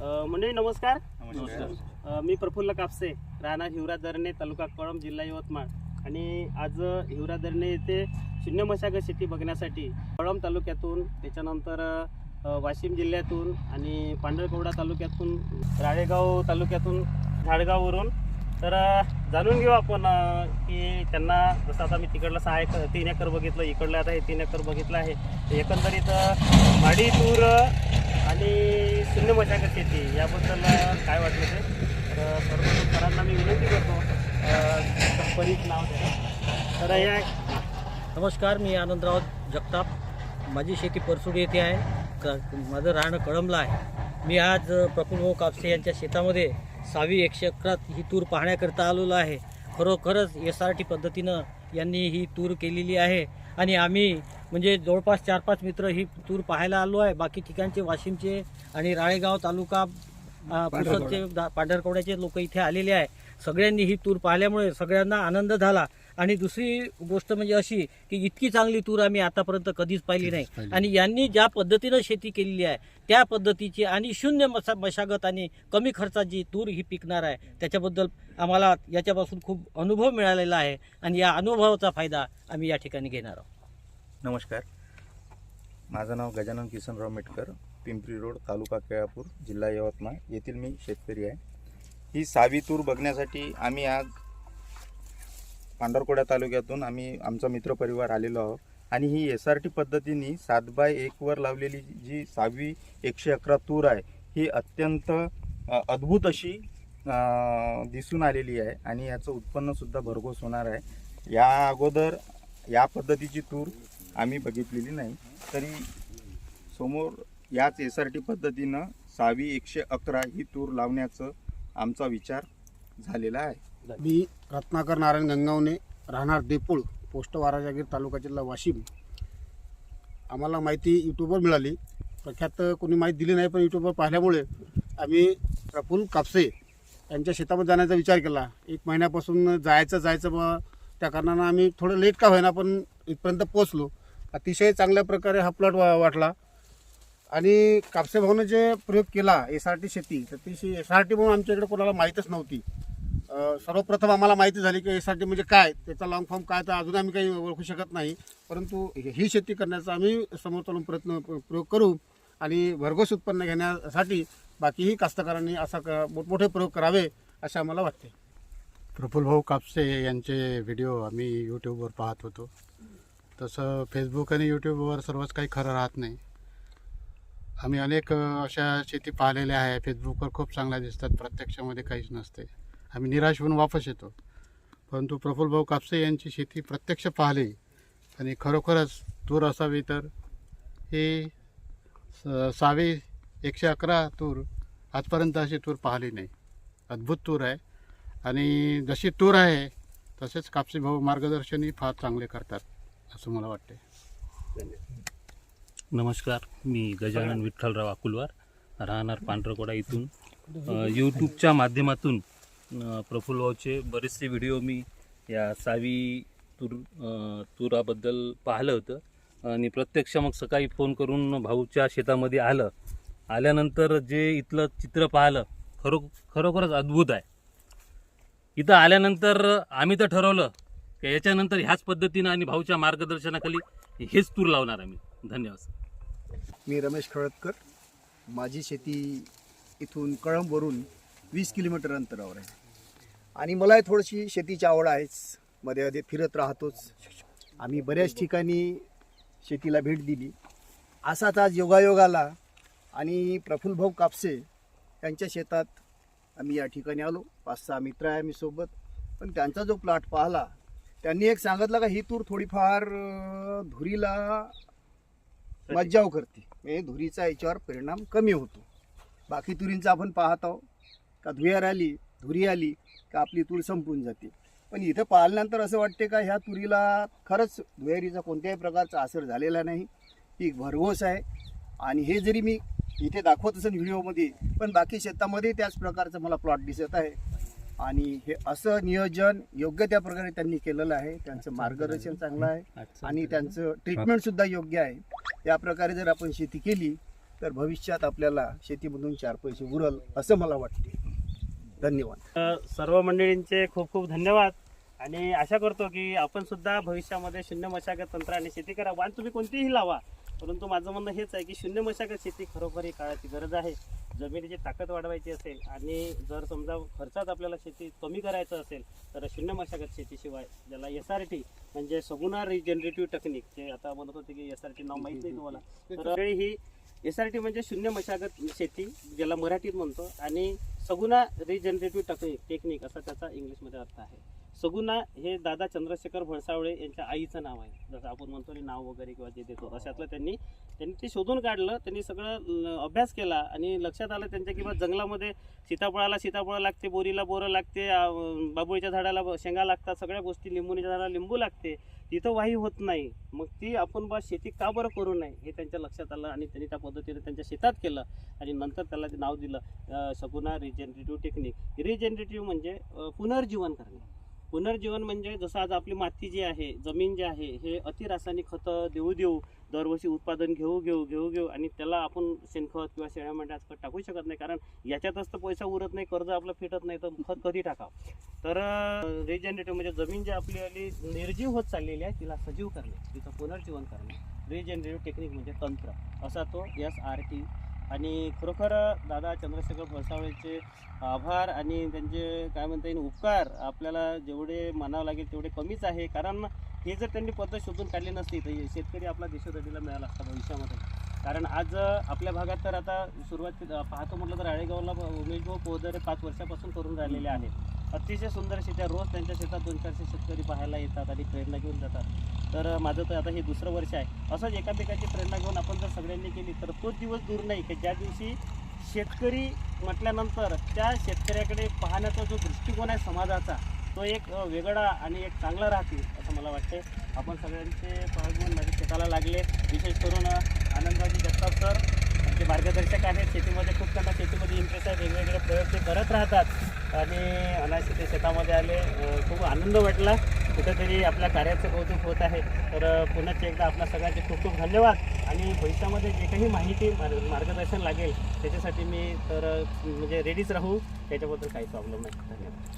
मंडळी नमस्कार. नमस्कार. मी प्रफुल्ल कापसे राहणार हिवरा दरणे तालुका कळंब जिल्हा यवतमाळ. आणि आज हिवरा दरणे येथे शून्य मशागत शेती बघण्यासाठी कळंब तालुक्यातून त्याच्यानंतर वाशिम जिल्ह्यातून आणि पांढरकवडा तालुक्यातून राळेगाव तालुक्यातून झाडगाववरून. तर जाणून घेऊ आपण की त्यांना जसं आता मी तिकडलं सहा एकर तीन एकर बघितलं इकडलं आता हे तीन एकर बघितलं आहे. एकंदरीत माडी तूर शून्य मशागत शेती याबद्दल काय वाटलं ते? तर सर्वप्रथम सरांना मी विनंती करतो कंपनीत नाव तर या नमस्कार मी आनंदराव जगताप. माझी शेती परसुडी येथे आहे. क माझं राहणं कळंबला आहे. मी आज प्रफुल्लभाऊ कापसे यांच्या शेतामध्ये सहावी एकशे अकरात ही तूर पाहण्याकरता आलेलो आहे. खरोखरच एस आर टी पद्धतीनं यांनी ही तूर केलेली आहे. आणि आम्ही म्हणजे जवळपास चार पाच मित्र ही तूर पाहायला आलो आहे. बाकी ठिकाणचे वाशिमचे आणि राळेगाव तालुका पुसदचे पांढरकवड्याचे लोक इथे आलेले आहे. सगळ्यांनी ही तूर पाहिल्यामुळे सगळ्यांना आनंद झाला. आणि दुसरी गोष्ट म्हणजे अशी की इतकी चांगली तूर आम्ही आतापर्यंत कधीच पाहिली नाही. आणि यांनी ज्या पद्धतीनं शेती केलेली आहे त्या पद्धतीची आणि शून्य मशा मशागत आणि कमी खर्चाची तूर ही पिकणार आहे. त्याच्याबद्दल आम्हाला याच्यापासून खूप अनुभव मिळालेला आहे. आणि या अनुभवाचा फायदा आम्ही या ठिकाणी घेणार आहोत. नमस्कार. माझं नाव गजानन किसनराव मेटकर पिंपरी रोड तालुका केळापूर जिल्हा यवतमाळ. येथील मी शेतकरी आहे. ही सावी तूर बघण्यासाठी आम्ही आज पांढरकोड्या तालुक्यातून आम्ही आमचा मित्रपरिवार आलेलो आहोत. आणि ही एस आर टी पद्धतीने सात बाय एकवर लावलेली जी सहावी एकशे अकरा तूर आहे ही अत्यंत अद्भुत अशी दिसून आलेली आहे. आणि याचं उत्पन्नसुद्धा भरघोस होणार आहे. या अगोदर या पद्धतीची तूर आम्ही बघितलेली नाही. तरी समोर याच एस आर टी पद्धतीनं सहावी एकशे अकरा ही तूर लावण्याचं आमचा विचार झालेला आहे. मी रत्नाकर नारायण गंगावने राहणार देपूळ पोस्ट वाराजागीर तालुका जिल्हा वाशिम. आम्हाला माहिती यूट्यूबवर मिळाली. प्रख्यात कोणी माहिती दिली नाही पण यूट्यूबवर पाहिल्यामुळे आम्ही प्रफुल कापसे यांच्या शेतामध्ये जाण्याचा विचार केला. एक महिन्यापासून जायचं जायचं मग त्या कारणानं आम्ही थोडं लेट का होईना पण इथपर्यंत पोचलो अतिशय चांगल्या प्रकारे हा प्लॉट वा वाटला. आणि कापसे भाऊनं जे प्रयोग केला एस आर टी शेती तर ती एस आर टी म्हणून आमच्याकडे कोणाला माहीतच नव्हती. सर्वप्रथम आम्हाला माहिती झाली की एस आर टी म्हणजे काय त्याचा लॉंग फॉर्म काय तर अजून आम्ही काही ओळखू शकत नाही. परंतु ही शेती करण्याचा आम्ही समोर चालून प्रयत्न प्रयोग करू आणि भरघोस उत्पन्न घेण्यासाठी बाकीही कास्तकारांनी असा क- मोठमोठे प्रयोग करावे असे आम्हाला वाटते. प्रफुल्लभाऊ कापसे यांचे व्हिडिओ आम्ही यूट्यूबवर पाहत होतो. तसं फेसबुक आणि यूट्यूबवर सर्वच काही खरं राहत नाही. आम्ही अनेक अशा शेती पाहिलेल्या आहे फेसबुकवर खूप चांगल्या दिसतात. प्रत्यक्षामध्ये काहीच नसते. आम्ही निराश होऊन वापस येतो. परंतु प्रफुल्लभाऊ कापसे यांची शेती प्रत्यक्ष पाहिली आणि खरोखरच तूर असावी तर ही स- सहावी एकशे अकरा तूर आजपर्यंत अशी तूर पाहिली नाही. अद्भुत तूर आहे. आणि जशी तूर आहे तसेच कापसी भाऊ मार्गदर्शनही फार चांगले करतात. असं मला वाटते नमस्कार मी गजानन विठ्ठलराव अकुलवार राहणार पांढरकोडा इथून. यूट्यूबच्या माध्यमातून प्रफुल्लभाऊचे बरेचसे व्हिडिओ मी या सावी तूर तुराबद्दल पाहिलं होतं. आणि प्रत्यक्ष मग सकाळी फोन करून भाऊच्या शेतामध्ये आलं. आल्यानंतर जे इथलं चित्र पाहिलं खरो खरोखरच अद्भुत आहे. इथं आल्यानंतर आम्ही तर ठरवलं का याच्यानंतर ह्याच पद्धतीनं आणि भाऊच्या मार्गदर्शनाखाली हेच तूर लावणार आम्ही धन्यवाद मी रमेश खळदकर. माझी शेती इथून कळंबवरून वीस किलोमीटर अंतरावर आहे. आणि मला थोडीशी शेतीची आवड आहेच. मध्ये मध्ये फिरत राहतोच. आम्ही बऱ्याच ठिकाणी शेतीला भेट दिली. असाच आज योगायोग आला आणि प्रफुल्लभाऊ कापसे त्यांच्या शेतात आम्ही या ठिकाणी आलो. पाच सहा मित्र आहे आम्ही सोबत. पण त्यांचा जो प्लॉट पाहिला त्यांनी एक सांगितलं का ही तूर थोडीफार धुरीला मज्जाव करते. म्हणजे धुरीचा याच्यावर परिणाम कमी होतो. बाकी तुरींचा आपण पाहत आहोत. का धुयार आली धुरी आली का आपली तूर संपून जाते. पण इथं पाहिल्यानंतर असं वाटते का ह्या तुरीला खरंच धुयारीचा कोणत्याही प्रकारचा असर झालेला नाही. पीक भरघोस आहे. आणि हे जरी मी इथे दाखवत असेल व्हिडिओमध्ये पण बाकी शेतामध्ये त्याच प्रकारचं मला प्लॉट दिसत आहे. आणि हे असं नियोजन योग्य त्या प्रकारे त्यांनी केलेलं आहे. त्यांचं मार्गदर्शन चांगलं आहे. आणि त्यांचं ट्रीटमेंट सुद्धा योग्य आहे. या प्रकारे जर आपण शेती केली तर भविष्यात आपल्याला शेतीमधून चार पैसे उरल असं मला वाटते. धन्यवाद. सर्व मंडळींचे खूप खूप धन्यवाद. आणि आशा करतो की आपण सुद्धा भविष्यामध्ये शून्य मशागत तंत्राने शेती करा. वाण तुम्ही कोणतीही लावा. परंतु माझं म्हणणं हेच आहे की शून्य मशागत शेती खरोखर ही काळाची गरज आहे. जमिनीची ताकद वाढवायची असेल आणि जर समजा खर्चात आपल्याला शेती कमी करायचं असेल तर शून्य मशागत शेतीशिवाय ज्याला एस आर टी म्हणजे सगुणार रिजनरेटिव्ह टेक्निक जे आता म्हणत होते की एस आर टी नाव माहीत नाही तुम्हाला. तर ही एस आर टी म्हणजे शून्य मशागत शेती ज्याला मराठीत म्हणतो आणि सगुणा रिजनरेटिव्ह टेक्निक टेक्निक असा त्याचा इंग्लिशमध्ये अर्थ आहे. सगुना हे दादा चंद्रशेखर भळसावळे यांच्या आईचं नाव आहे. जसं आपण म्हणतो नाव वगैरे किंवा जे देतो अशातलं त्यांनी त्यांनी ते शोधून काढलं त्यांनी सगळं ल- अभ्यास केला आणि लक्षात आलं त्यांच्या किंवा जंगलामध्ये सीताफळाला सीताफळं लागते बोरीला बोरं लागते बाबुळीच्या झाडाला ब- शेंगा लागतात सगळ्या गोष्टी लिंबूच्या झाडाला लिंबू लागते. तिथं वाही होत नाही. मग ती आपण बा शेती का बरं करू नये हे त्यांच्या लक्षात आलं आणि त्यांनी त्या पद्धतीने त्यांच्या शेतात केलं आणि नंतर त्याला ते नाव दिलं Saguna Saguna regenerative technique regenerative म्हणजे पुनर्जीवन करणे. पुनर्जीवन म्हणजे जसं आज आपली माती जी आहे जमीन जी आहे हे अतिरासायनिक खतं देऊ देऊ दरवर्षी उत्पादन घेऊ घेऊ घेऊ घेऊ आणि त्याला आपण शेणखत किंवा शेळ्या मेंढ्याच खत टाकू शकत नाही. कारण याच्यातच तर पैसा उरत नाही कर्ज आपलं फिटत नाही तर खत कधी टाकावं? तर रिजनरेटिव्ह म्हणजे जमीन जी आपली आली निर्जीव होत चाललेली आहे तिला सजीव करणे तिचं पुनर्जीवन करणे. रिजनरेटिव्ह टेक्निक म्हणजे तंत्र. असा तो एस आर टी आणि खरोखर दादा चंद्रशेखर भसावळेचे आभार आणि त्यांचे काय म्हणता येईल उपकार आपल्याला जेवढे मानावं लागेल तेवढे कमीच आहे. कारण हे जर त्यांनी पद्धत शोधून काढली नसती तर हे शेतकरी आपला देशोधडीला मिळाला असता भविष्यामध्ये. कारण आज आपल्या भागात तर आता सुरुवात पाहतो म्हटलं तर आळेगावला उमेश भाऊ पोहदरे पाच वर्षापासून करून राहिलेले आहेत. अतिशय सुंदर शेत्या रोज त्यांच्या शेतात दोन चारशे शेतकरी पाहायला येतात आणि प्रेरणा घेऊन जातात. तर माझं तर आता हे दुसरं वर्ष आहे. असंच एकामेकाची प्रेरणा घेऊन आपण जर सगळ्यांनी केली तर तोच दिवस दूर नाही की ज्या दिवशी शेतकरी म्हटल्यानंतर त्या शेतकऱ्याकडे पाहण्याचा जो दृष्टिकोन आहे समाजाचा तो एक वेगळा आणि एक चांगला राहतील असं मला वाटते आपण सगळ्यांचे पाहून माझ्या शेताला लागले. विशेष करून आनंदाजी जगताप सर. ते मार्गदर्शक आहेत शेतीमध्ये खूप त्यांना शेतीमध्ये इंटरेस्ट आहे वेगवेगळे प्रयोग ते करत राहतात. आणि अनाशी ते शेतामध्ये आले. खूप आनंद वाटला. कुठेतरी आपल्या कार्याचं कौतुक होत आहे. तर अ, पुन्हा एकदा आपल्या सगळ्यांचे खूप खूप धन्यवाद. आणि भविष्यामध्ये जे काही माहिती मार्ग- मार्गदर्शन लागेल त्याच्यासाठी मी तर म्हणजे रेडीच राहू. त्याच्याबद्दल काही प्रॉब्लेम नाही. धन्यवाद.